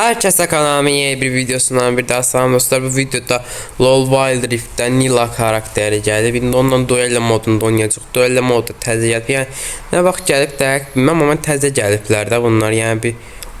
Herkese kanalıma yeni bir videosundan bir daha selam dostlar. Bu videoda LoL Wild Rift'ten Nila karakteri geldi. De ondan duello modunda oynayacaq. Duello modu təzə gəlib. Yəni nə vaxt gəlib dəqiq bilməm amma təzə gəliblər də bunlar. Yəni bir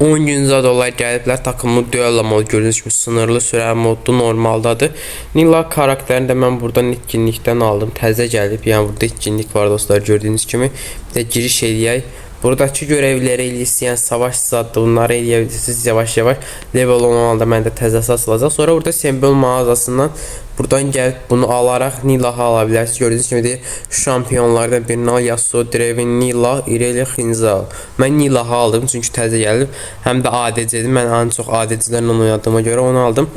10 gün zad olay gəliblər takımlı duello modu gördüyünüz kimi sınırlı sürə modu normaldadır. Nila karakterini də mən buradan etkinlikdən aldım. Təzə gəlib. Yəni burada etkinlik var dostlar gördüyünüz kimi. Bir də giriş eləyək. Buradaki görevleri isteyen savaş zadı bunları eleyebilirsiniz yavaş yavaş level 10 alanda məndə təzə satılacaq. Sonra burada sembol mağazasından buradan gəlib bunu alaraq Nilahı ala bilərsiniz. Gördüyünüz kimi deyir şampionlardan birini al Yasuo, Draven, Nilah, Irelia, Khinza. Mən Nilahı aldım çünki təzə gəlib. Həm də ADC-dir. Mən ən çox ADC-lərlə oynadığıma görə onu aldım.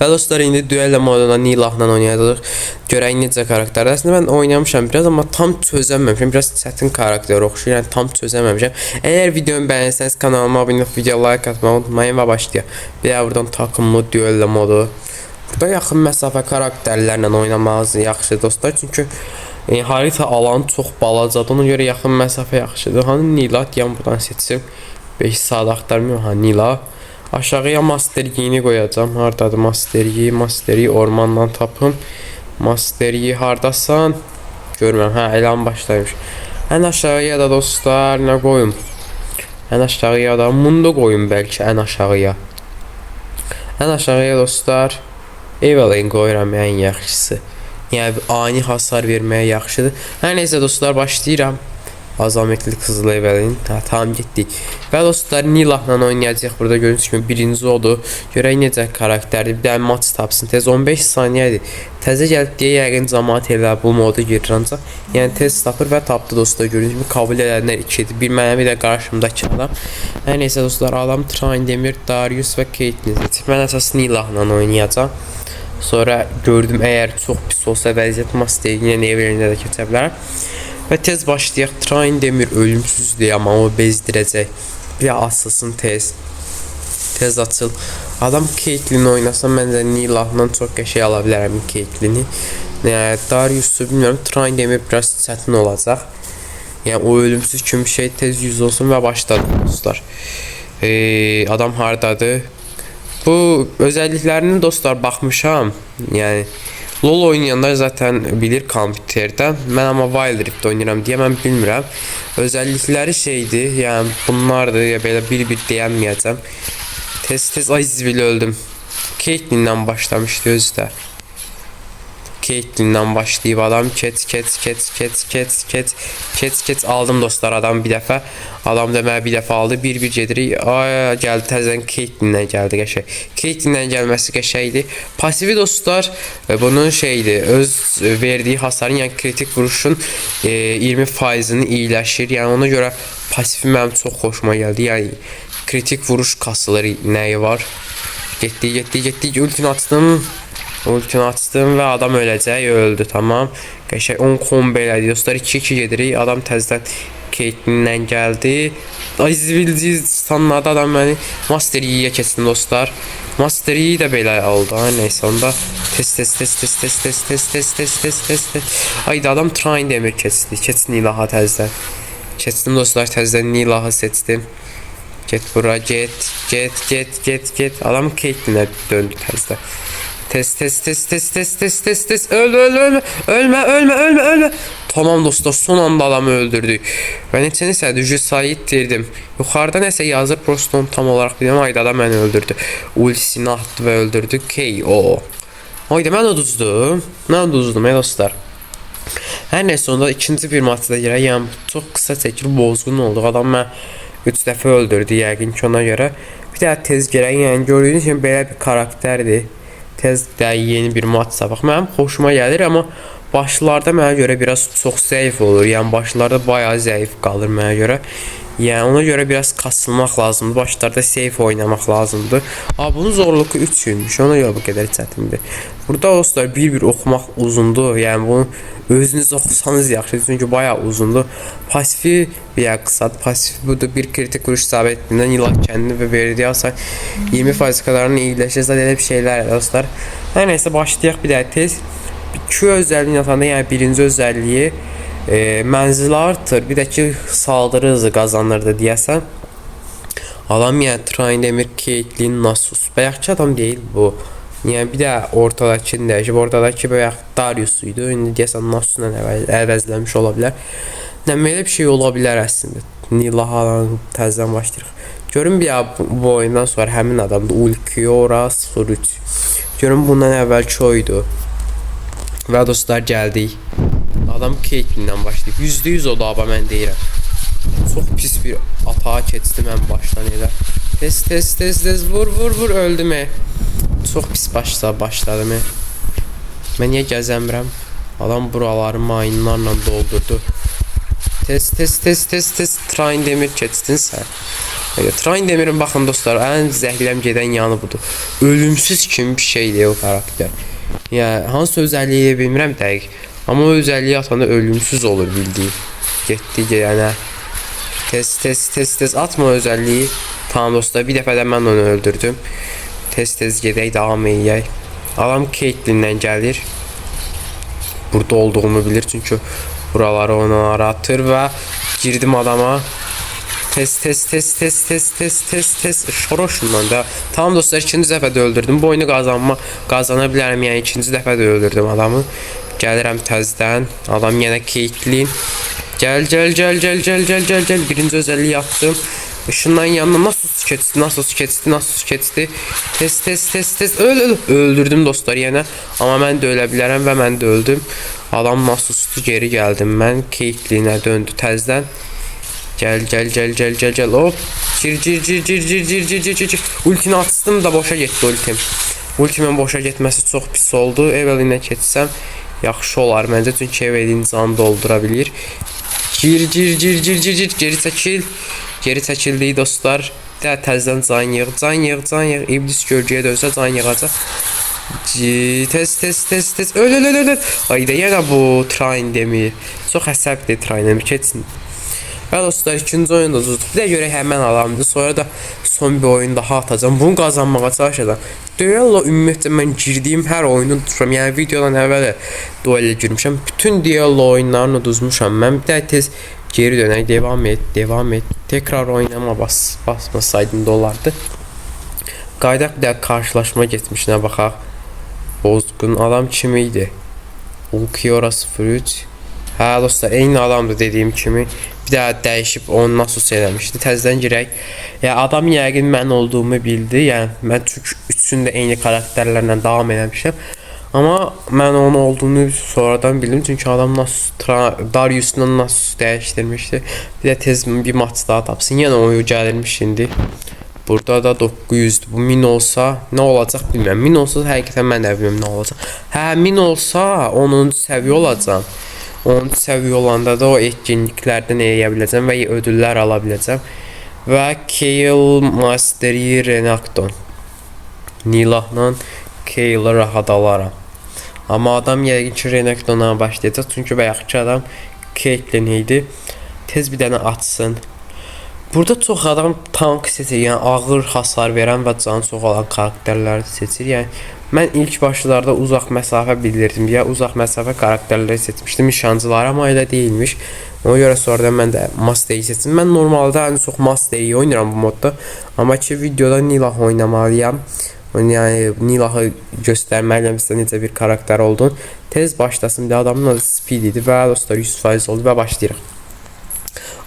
Və dostlar indi duello moduna Nilahla oynayacağıq. Görək necə karakterdir. Əslində mən oynamışam biraz amma tam çözəməmişəm. Biraz çətin karakter oxşuyur. Yəni tam çözəməmişəm. Əgər videomu bəyənsəniz kanalıma abunə olub video like atmağı unutmayın və başlayaq. Bir buradan takımlı duello modu. Burada yaxın məsafə karakterlərlə oynamağınız yaxşıdır dostlar. Çünki e, harita alanı çox balacadır. Ona görə yaxın məsafə yaxşıdır. Hani Nila deyəm buradan seçim. 5 saat axtarmıyorum ha Nila. Aşağıya mastergi'ni koyacağım. Hardadır mastergi. Mastergi ormandan tapım. Mastergi hardasan. Görmem. Ha elan başlaymış. En aşağıya da dostlar ne koyum? En aşağıya da mundo koyum belki en aşağıya. En aşağıya dostlar Evelyn koyuram en yaxşısı. Yəni ani hasar verməyə yaxşıdır. Hər nəysə dostlar başlayıram. Azametli Kızıl Evelyn. Ha, tamam getdik. Və dostlar Nilahla oynayacağıq. Burada gördüyünüz kimi birinci oldu. Görək necə karakterdir. Bir də maç tapsın. Tez 15 saniyədir. Təzə gəlib deyə yəqin cəmaət elə bu modu girir ancaq. Yəni tez tapır və tapdı dostlar. Gördüyünüz kimi kabul edənlər 2-dir. Bir mənə bir də qarşımdakı adam. Hər nəysə dostlar adam Train Demir, Darius və Caitlyn seçib. Mən əsas Nilahla oynayacağam. Sonra gördüm əgər çox pis olsa vəziyyət Master'inə Never'inə də keçə bilərəm. Və tez başlayaq. Train Demir ölümsüzdür amma o bezdirəcək. Bir asılsın tez. Tez açıl. Adam Caitlyn oynasa məncə Nilahla çox qəşəng ala bilərəm Caitlyn-i. Yəni Darius'u bilmirəm. Train Demir biraz çətin olacaq. Yəni o ölümsüz kimi şey tez yüz olsun və başladı dostlar. Ee, adam hardadır? Bu özelliklerini dostlar baxmışam. Yəni LoL oynayanlar zaten bilir Computer'da. Ben ama Wild Rift oynayıram diye ben bilmirəm. Özellikleri şeydi, yani bunlardı ya böyle bir bir deyənməyəcəm. Tez tez ay zibil öldüm. Caitlyn'den başlamıştı özü de. Caitlyn-dən başlayıb adam keç keç keç keç keç keç keç keç aldım dostlar adam bir dəfə. Adam deməli bir dəfə aldı. Bir-bir gedirik. Ay gəldi təzədən Caitlyn-dən gəldi qəşəng. Caitlyn-dən gəlməsi qəşəngdir. Pasivi dostlar e, bunun şeydir. Öz verdiyi hasarın yəni kritik vuruşun e, 20%-ni iyiləşir. Yəni ona görə pasifi mənim çox xoşuma gəldi. Yəni kritik vuruş kasılır nəyi var. Getdi, getdi, getdi. Ultini açdım. Ultini açdım və adam öləcək, öldü, tamam. Qəşəng 10 kombo elədi. Dostlar 2-2 gedirik. Adam təzədən Caitlyn-dən gəldi. Ay zibilci sanladı adam məni. Master Yi-yə keçdim dostlar. Master Yi də belə oldu. Ha, neysə onda test test test test test test test test test test test test. Ay da adam Train demir keçdi. Keçdi Nilaha təzədən. Keçdim dostlar təzədən Nilahı seçdim. Get bura get get get get get. Adam Caitlyn-ə döndü təzədən. Test test test test test test test test öl öl öl ölme ölme ölme ölme Tamam dostlar son anda adamı öldürdük. Ben neçə nəsə düzü sayı itirdim. Yuxarıda nəsə yazır prosto tam olaraq bilmirəm. Ayda adam məni öldürdü. Ultisini atdı və öldürdü. KO. Ayda mən uduzdum. Mən uduzdum ey dostlar. Hər nəsə onda ikinci bir maçda. Yəni çox qısa çəkir bozğun olduq. Adam mən 3 dəfə öldürdü yəqin ki ona görə. Bir də tez girək. Yəni gördüyünüz kimi belə bir karakterdir. Tez də yeni bir maç sabaq. Mənim xoşuma gəlir, amma başlarda mənə görə biraz çox zəif olur. Yəni başlarda bayağı zəif qalır mənə görə. Yəni ona görə biraz kasılmaq lazımdır. Başlarda safe oynamaq lazımdır. A bunun zorluğu 3 imiş. Ona görə bu qədər çətindir. Burada dostlar bir-bir oxumaq uzundur. Yəni bunu özünüz oxusanız yaxşıdır. Çünki bayağı uzundur. Pasifi veya qısadır. Pasifi budur. Bir kritik vuruş isabət etdiyindən ilah kəndini və verdiyi hasar 20% kadarını iyiləşir. Zaten bir şeylər dostlar. Hər nəysə başlayaq bir daha tez. İki özelliğini atanda yəni birinci özelliği e, mənzili artır. Bir də ki saldırı hızı qazanırdı deyəsən. Adam yani Train Demir, Caitlyn, Nasus. Bayaqçı adam değil bu. Yəni bir də ortadakını dəyişib, ortadakı bayaq Darius idi. İndi deyəsən Nasusla əvəz- əvəzləmiş ola bilər. Nə belə bir şey ola bilər əslində. Nilahadan təzədən başlayırıq. Görün bir bu, oyundan sonra həmin adamdır. Ulquiora 03. Görün bundan əvvəlki oydu. Və dostlar gəldik. Adam Caitlyn-dən başlayıb. %100 o da mən deyirəm. Çox pis bir atağa keçdi mən başdan elə. Tez tez tez tez vur vur vur öldüm. e. Çox pis başla başladım. e. Mən niyə gəzəmirəm? Adam buraları mayınlarla doldurdu. Tez tez tez tez tez Train Demir keçdin sən. Train Demirin baxın dostlar, ən zəhləm gedən yanı budur. Ölümsüz kimi bir şeydir o karakter. Yəni hansı özəlliyi bilmirəm dəqiq. Amma o özəlliyi atanda ölümsüz olur bildiyi. Getdi yəni. Tez tez tez tez atma özəlliyi. Tamam dostlar, bir dəfə də mən onu öldürdüm. Tez tez gedək davam edək. Adam Caitlyn-dən gəlir. Burada olduğumu bilir çünki buraları ona aratır və girdim adama. Tez tez tez tez tez tez tez tez şoroşundan da. Tamam dostlar ikinci dəfə də öldürdüm. Bu oyunu qazanma qazana bilərəm. Yəni ikinci dəfə də öldürdüm adamı. Gəlirəm təzədən. Adam yenə Caitlyn. Gəl gəl gəl gəl gəl gəl gəl gəl. Birinci özəlliyi yaptım. Işından yanına nasıl keçdi, nasıl keçdi, nasıl keçdi. Tez tez tez tez öl öl. Öldürdüm dostlar yenə. Amma mən də ölə bilərəm və mən də öldüm. Adam Nasus'tu geri gəldim mən. Caitlyn'ə döndü təzədən. Gel gel gel gel gel gel hop. Cir cir cir cir cir cir cir cir cir. Ultini atdım da boşa getdi ultim. Ultimin boşa getməsi çox pis oldu. Evelinə keçsəm yaxşı olar məncə çünki Evelin canı doldura bilir. Cir cir cir cir cir cir geri çəkil. Geri çəkildik dostlar. Də təzədən can yığ, can yığ, can yığ. İblis gölgəyə dönsə can yığacaq. Tez tez tez tez öl öl öl öl. Ayda yenə bu train demir. Çox əsəbdir train demir. Keçsin. Və dostlar ikinci oyunda uzatdıq. Bir də görək həmən alamdı. Sonra da son bir oyun daha atacağam. Bunu qazanmağa çalışacağam. Duello ümumiyyətlə mən girdiyim hər oyunu tuturam. Yəni videodan əvvəl duello girmişəm. Bütün Duello oyunlarını uduzmuşam. Mən bir də tez geri dönək, devam et, devam et. Tekrar oynama bas, basmasaydın da olardı. Qaydaq bir də qarşılaşma getmişinə baxaq. Bozgun adam kim idi? Ulquiora 03. Hə dostlar, eyni adamdır dediyim kimi. Bir daha dəyişib onu nasıl eləmişdi. Təzədən girək. Ya adam yəqin mən olduğumu bildi. Yəni mən çünki üçünü də eyni karakterlərlə davam eləmişəm. Amma mən onun olduğunu sonradan bildim çünki adam tra- Darius'la nasıl dəyişdirmişdi. Bir də tez bir maç daha tapsın. Yenə oyu gəlirmiş indi. Burada da 900'dür. Bu min olsa nə olacaq bilmirəm. Min olsa həqiqətən mən də bilmirəm nə olacaq. Hə, min olsa 10-cu səviyyə olacam. 10-cu səviyyə olanda da o etkinliklərdən eləyə biləcəm və ödüllər ala biləcəm. Və Kale Mastery Renakton. Nilahla Kale rahat alaram. Amma adam yəqin ki Renakton'a başlayacaq çünki bayaqki adam Caitlyn idi. Tez bir dənə atsın. Burada çox adam tank seçir, yəni ağır hasar verən və canı çox olan karakterləri seçir. Yəni mən ilk başlarda uzaq məsafə bilirdim. Ya uzaq məsafə karakterləri seçmişdim nişancılar, amma elə deyilmiş. Ona görə sonradan mən də Mastery seçdim. Mən normalda ən çox Mastery oynayıram bu modda. Amma ki videoda Nilah oynamalıyam. Yəni Nilahı göstərməliyəm sizə necə bir karakter olduğunu. Tez başlasın. Bir də adamın adı Speed idi və dostlar 100% oldu və başlayırıq.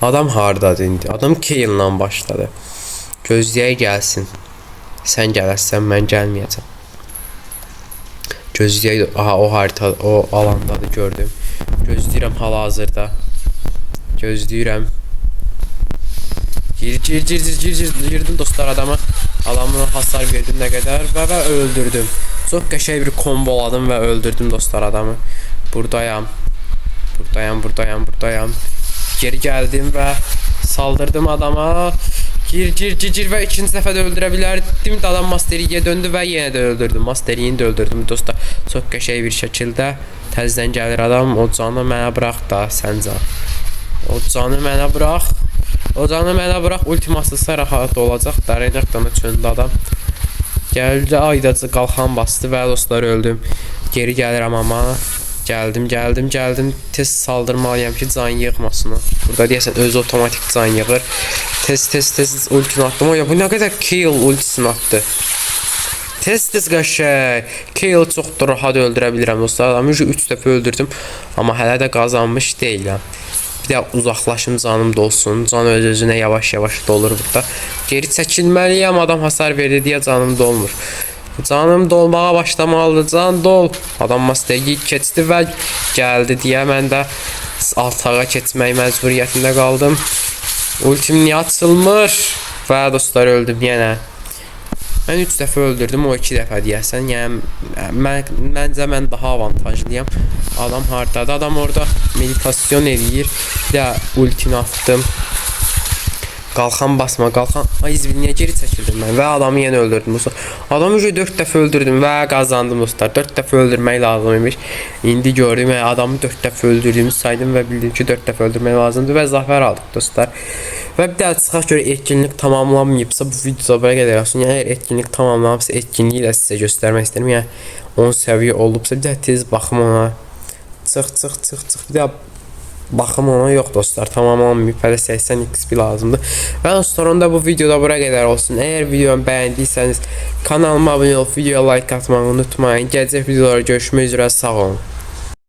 Adam hardadır indi? Adam Kale-la başladı. Gözləyək gəlsin. Sən gələsən, mən gəlməyəcəm. Gözləyək, aha o harita, o alandadır gördüm. Gözləyirəm hal-hazırda. Gözləyirəm. Gir gir gir gir gir gir dostlar adama. Adamına hasar verdim nə qədər və və öldürdüm. Çox qəşəng bir komboladım və öldürdüm dostlar adamı. Buradayam. Buradayam, buradayam, buradayam. Geri gəldim və saldırdım adama. Gir gir gir gir və ikinci dəfə də öldürə bilərdim. Adam Masteriyə döndü və yenə də öldürdüm. Masteriyi də öldürdüm dostlar. Çox qəşəng bir şəkildə təzədən gəlir adam. O canı mənə burax da səncə. O canı mənə burax. O canı mənə burax. Ultimasısa rahat olacaq. da Renekton'a çöndü adam. Gəldi aydacı qalxan bastı və dostlar öldüm. Geri gəlirəm amma Gəldim, gəldim, gəldim. Tez saldırmalıyam ki, can yığmasın. o. Burada deyəsən özü avtomatik can yığır. Tez tez tez ultini atdım. O ya bu nə qədər kill ultisini atdı. Tez tez qəşəng. Kill çox rahat öldürə bilirəm dostlar. Adamı 3 dəfə öldürdüm, amma hələ də qazanmış deyiləm. Bir də uzaqlaşım canım dolsun. Can öz özünə yavaş-yavaş dolur burada. Geri çəkilməliyəm. Adam hasar verdi deyə canım dolmur. Canım dolmağa başlamalıdır. Can dol. Adam mastegi keçdi və gəldi deyə mən də altağa keçmək məcburiyyətində qaldım. Ultim niyə açılmır? Və dostlar öldüm yenə. Mən 3 dəfə öldürdüm, o 2 dəfə deyəsən. Yəni mən məncə mən daha avantajlıyam. Adam hardadır? Adam orada meditasyon eləyir. Bir də ultini atdım. Qalxan basma, qalxan. Ay izbil niyə geri çəkildim mən və adamı yenə öldürdüm. Dostlar. Adamı 4 dəfə öldürdüm və qazandım dostlar. 4 dəfə öldürmək lazım imiş. İndi gördüm, adamı 4 dəfə öldürdüyümü saydım və bildim ki 4 dəfə öldürmək lazımdır və zəfər aldıq dostlar. Daha çıxaq görə etkinlik tamamlanmayıbsa bu videoda belə qədər olsun. Yəni əgər etkinlik tamamlanıbsa etkinliyi də sizə göstərmək istəyirəm. Yəni 10 səviyyə olubsa bir də tez baxım ona. Çıx, çıx, çıx, çıx. Bir də baxım ona yox dostlar tamamlanmayıb hələ 80 XP lazımdır və dostlar onda bu videoda bura qədər olsun əgər videomu bəyəndiysəniz kanalıma abunə olub videoya like atmağı unutmayın gələcək videolarda görüşmək üzrə sağ olun